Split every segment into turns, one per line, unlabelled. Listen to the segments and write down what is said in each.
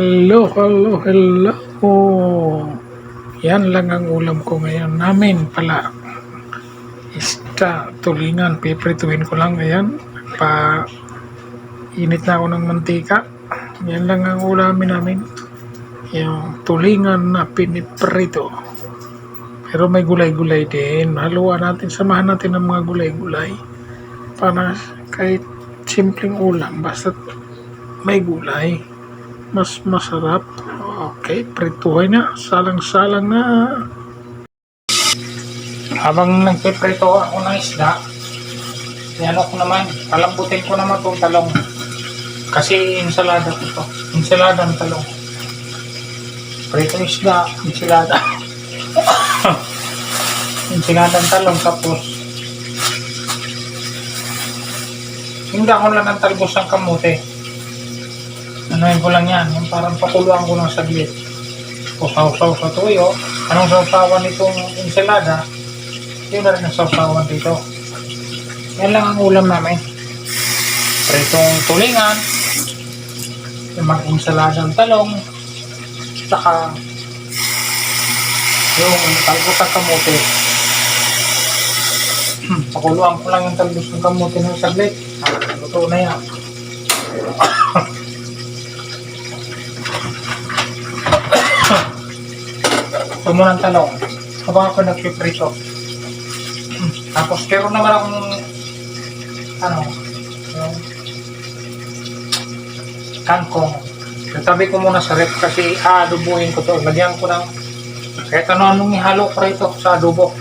Hello, hello, hello. Yan lang ang ulam ko ngayon. Namin pala. Isda, tulingan. Piprituin ko lang. Ayan. Pa init na ako ng mantika. Yan lang ang ulamin namin. Yung tulingan na piniprito. Pero may gulay-gulay din. Haluan natin, samahan natin ng mga gulay-gulay. Para kahit simpleng ulam, basta may gulay mas masarap. Okay, prituhin na. Salang-salang na. Habang nagpiprito ako ng isda, yan ako naman, palambutin ko naman itong talong. Kasi insalada ko to. Insalada ng talong. Prito isda, insalada. insalada ng talong tapos hindi ako lang ng talbos ng kamote anuhin ko lang yan, yung parang pakuluan ko ng saglit. Usaw-saw sa tuyo, anong sausawan nitong ensalada, yun na rin ang sausawan dito. Yan lang ang ulam namin. Pritong tulingan, yung mga ensalada ng talong, saka yung talbos ng kamote. Hmm, pakuluan ko lang yung talbos ng kamote ng saglit. Luto na yan. Ito muna ang talong. Habang ako nagpiprito. Tapos meron naman akong ano, kangkong. Natabi ko muna sa rep kasi aadubuhin ko to. Lagyan ko ng kahit ano anong ihalo ko rito sa adobo.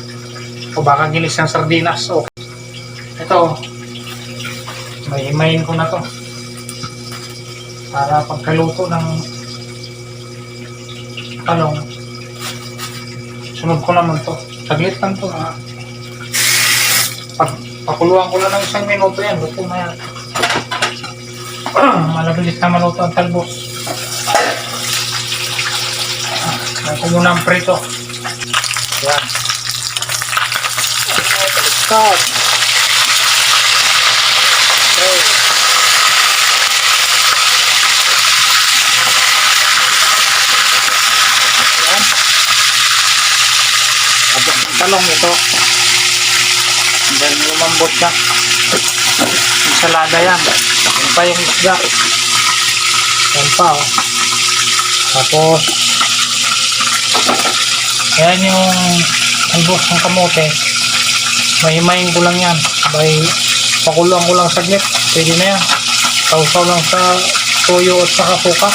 O baka gilis ng sardinas. Okay. Ito, may himayin ko na to. Para pagkaluto ng talong, sunod ko naman to. Saglit lang to ha. Pag pakuluan ko lang ng isang minuto yan, luto na yan. Malabilis na maluto ang talbos. Yan ko muna ang prito. Yan. Stop. Okay. Yan. Tapos ang talong ito. Then lumambot siya. Ensalada yan. Yan pa yung isda. Yan pa oh. Tapos yan yung albos ng kamote. Mahimayin ko lang yan. By pakuluan ko lang saglit. Pwede na yan. Sausaw lang sa toyo at saka suka.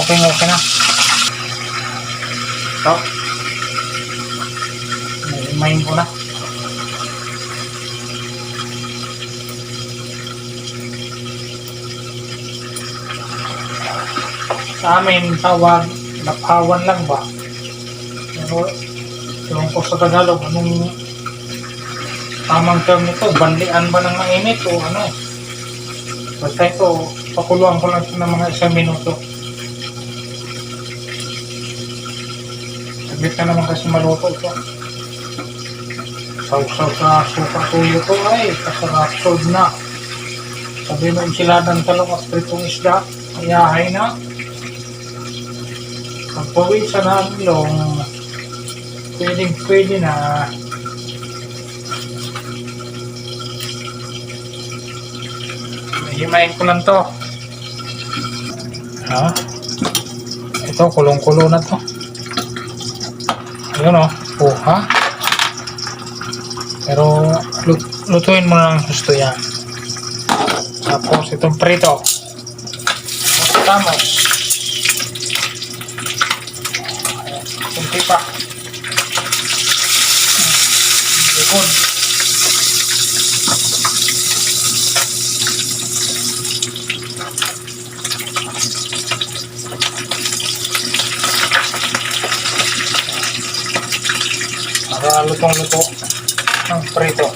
Okay okay na. Ito. Mahimayin ko na. Sa amin, tawag, napawan lang ba? Pero, yung ko sa Tagalog, anong tamang term nito? Banlian ba ng mainit o ano? Basta ito, pakuluan ko lang siya ng mga isang minuto. Saglit na naman kasi maluto ito. Sausaw sa suka tuyo to ay kasarap sold na. Sabi mo enchiladang talong at pritong isda, ayahay na. Pagpawid sa naglong, pwedeng pwede na. Himayin ko lang to. Ha? Ito, kulong-kulo na to. Ayun o, oh. ha? Pero, lut lutuin mo lang gusto yan. Tapos, itong prito. Tapos, kunti pa. Likod. Para lutong-luto ng prito.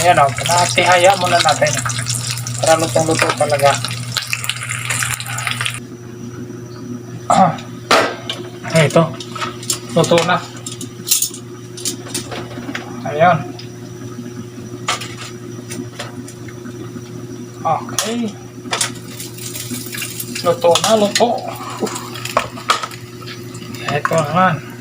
Ayan o, pinatihaya muna natin. Para lutong-luto talaga. Ah, ito. Luto na. Ayan. Okay. Luto na, luto. Ito naman.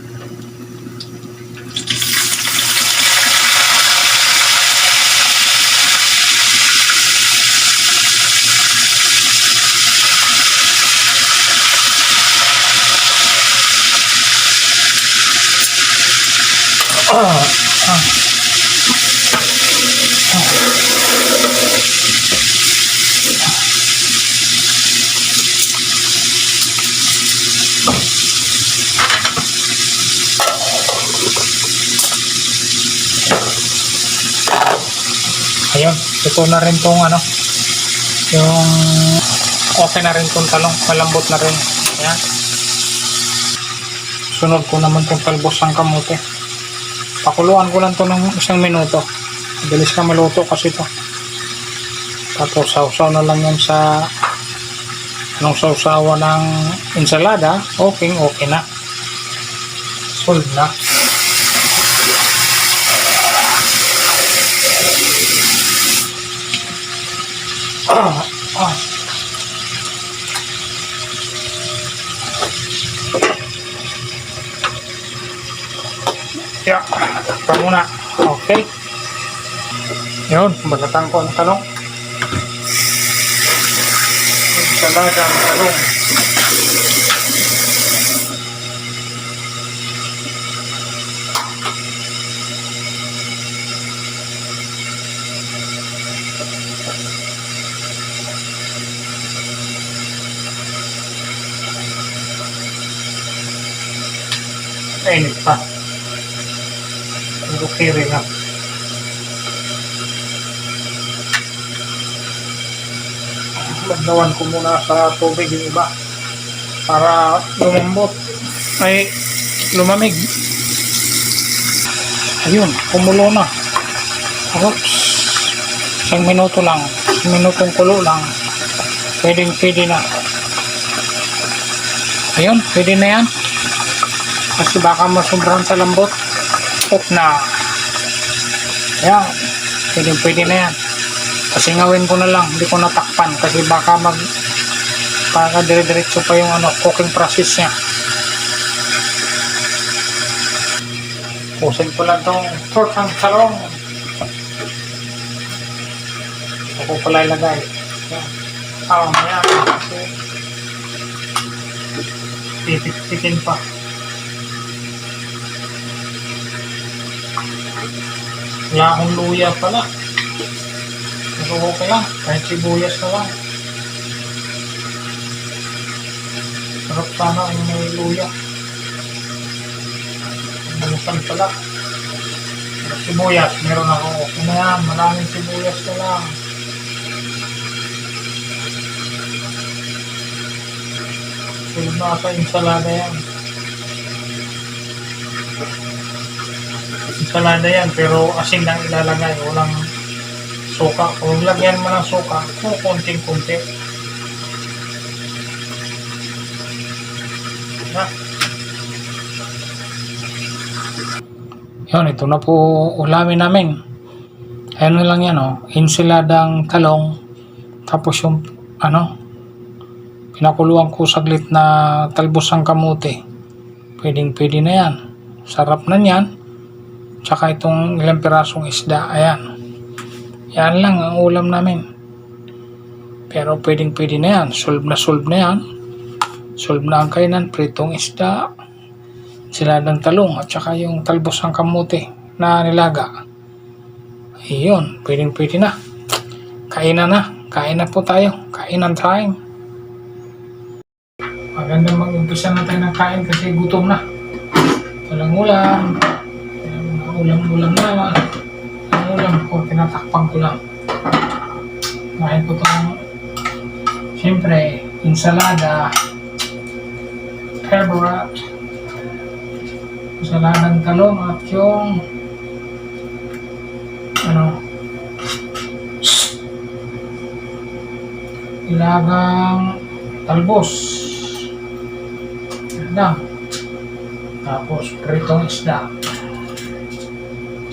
Ah, ah. Ayun, ito na rin tong ano, yung okay na rin tong talong, malambot na rin. Ayan. Sunod ko naman tong talbos ng kamote. Pakuluan ko lang to ng isang minuto. Bilis ka maluto kasi to. Tapos sausaw na lang yan sa anong sausawa ng ensalada. Okay, okay na. Solve na. Ah. Yeah, ito muna. Okay. Yun, balatan ko ang talong. Ensalada ang talong. Mainit pa. Pero kiri na. Magdawan ko muna sa tubig yung iba para lumambot ay lumamig. Ayun, kumulo na. Oops. Isang minuto lang. Isang minutong kulo lang. Pwedeng pwede na. Ayun, pwede na yan. Kasi baka masobrahan sa lambot. Off na. Ayan. Pwede, pwede na yan. Kasi ngawin ko na lang. Hindi ko natakpan. Kasi baka mag baka dire-diretso pa yung ano, cooking process niya. Pusin ko lang tong torch ng talong. Ako pala ilagay. Ah, maya. Kasi titik-tikin pa. Wala akong luya pala. Pero okay lang. Kahit sibuyas na lang. Sarap sana yung may luya. Bulusan pala. Pero sibuyas, meron ako. Okay na yan. Maraming sibuyas na lang. Tulad na sa ensalada yan. Ensalada yan, pero asin lang ilalagay. Walang suka. Kung lagyan mo ng suka, kung konting-konti. Na. Yun, ito na po ulamin namin. Ano lang yan, oh. Ensaladang talong. Tapos yung, ano, pinakuluan ko saglit na talbos ng kamote. Pwedeng pwede na yan. Sarap na yan. Tsaka itong ilang pirasong isda. Ayan. Yan lang ang ulam namin. Pero pwedeng pwede na yan. Solve na solve na yan. Solve na ang kainan. Pritong isda. Sila ng talong. At tsaka yung talbos ng kamote na nilaga. Ayun. Pwedeng pwede na. Kainan na. Kain na po tayo. Kainan time. Maganda mag-umpisa na tayo ng kain kasi gutom na. Walang ulam. Ulam-ulam na. Ang ulam ko, tinatakpan ko lang. Kain ko itong, siyempre, ensalada, favorite, ensaladang talong at yung, ano, ilagang talbos. Lang. Tapos, pritong isda.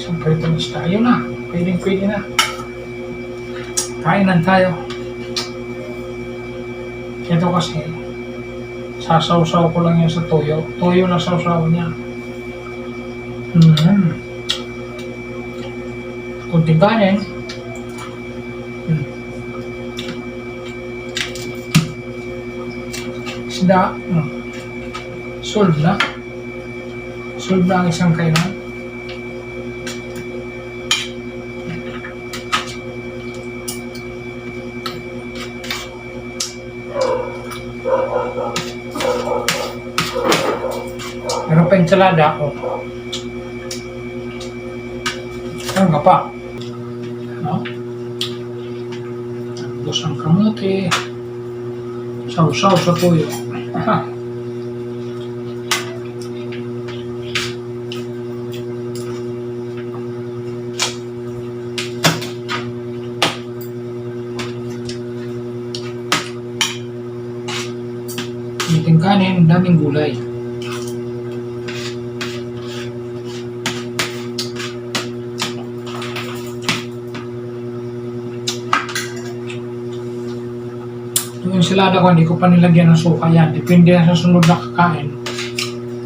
Isang pritong isda. Ayun na. Pwedeng pwede na. Kainan tayo. Ito kasi, sasawsaw ko lang yan sa toyo. Toyo na sawsaw niya. Mm-hmm. Kunting kanin. Mm. Isda. Mm. Solve na. Solve na ang isang kainan. Meron pa ensalada ako. Meron ka pa. Ano? Tapos ang kamote. Saw-saw sa tuyo. Aha. Iting kanin, daming gulay. Ensalada ko, hindi ko pa nilagyan ng suka yan. Depende sa sunod na kakain.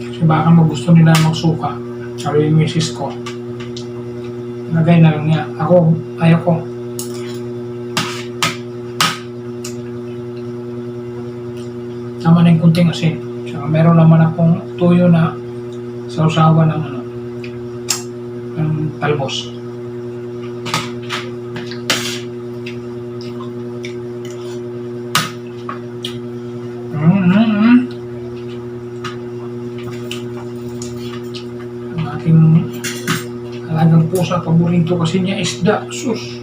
Kasi baka magusto nila ng suka. Sabi yung misis ko. Lagay na lang niya. Ako, ayaw ko. Tama na yung kunting asin. Saka meron naman akong tuyo na sausawa ng ano, ng talbos. Mm-hmm. Ang ating alagang pusa, paborito kasi niya isda. Sus!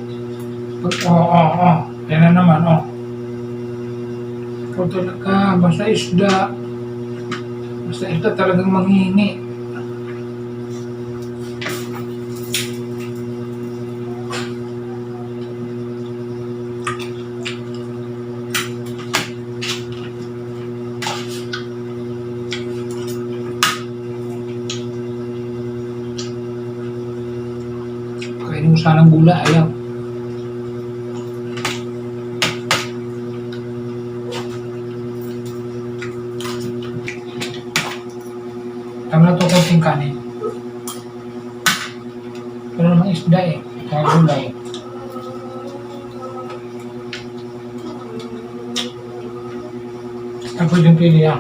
Pag, oo, oh, oo, oh, Yan na naman, oh. Ikaw talaga, basta isda. Basta isda talagang manghingi. Kainin mo sanang gula, ayaw. Tama na ito konting kanin. Pero naman isda eh. Kaya gulay. Ako yung pili ah.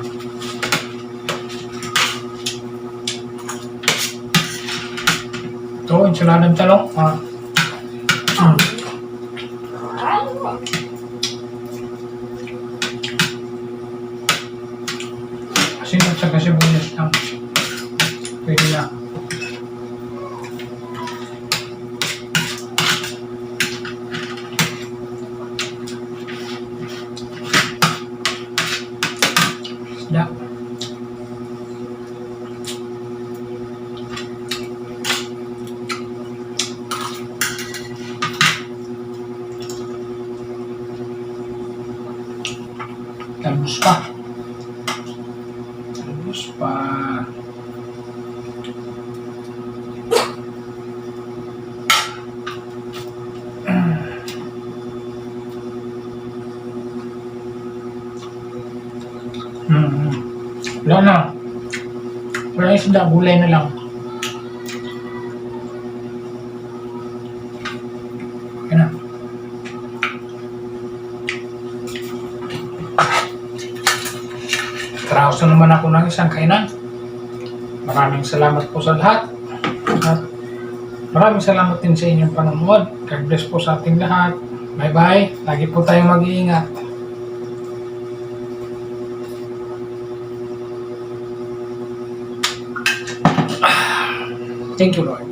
Ito, ensaladang talong. Ah. Mm. Asin at saka sibuyas lang. Pwede na. Isda. Talbos pa. Talbos pa. Hmm. Wala na. Wala isda, gulay na lang. Yan na. Traos na naman ako ng isang kainan. Maraming salamat po sa lahat. At maraming salamat din sa inyong panonood. God bless po sa ating lahat. Bye-bye. Lagi po tayong mag-iingat. Thank you, Lord.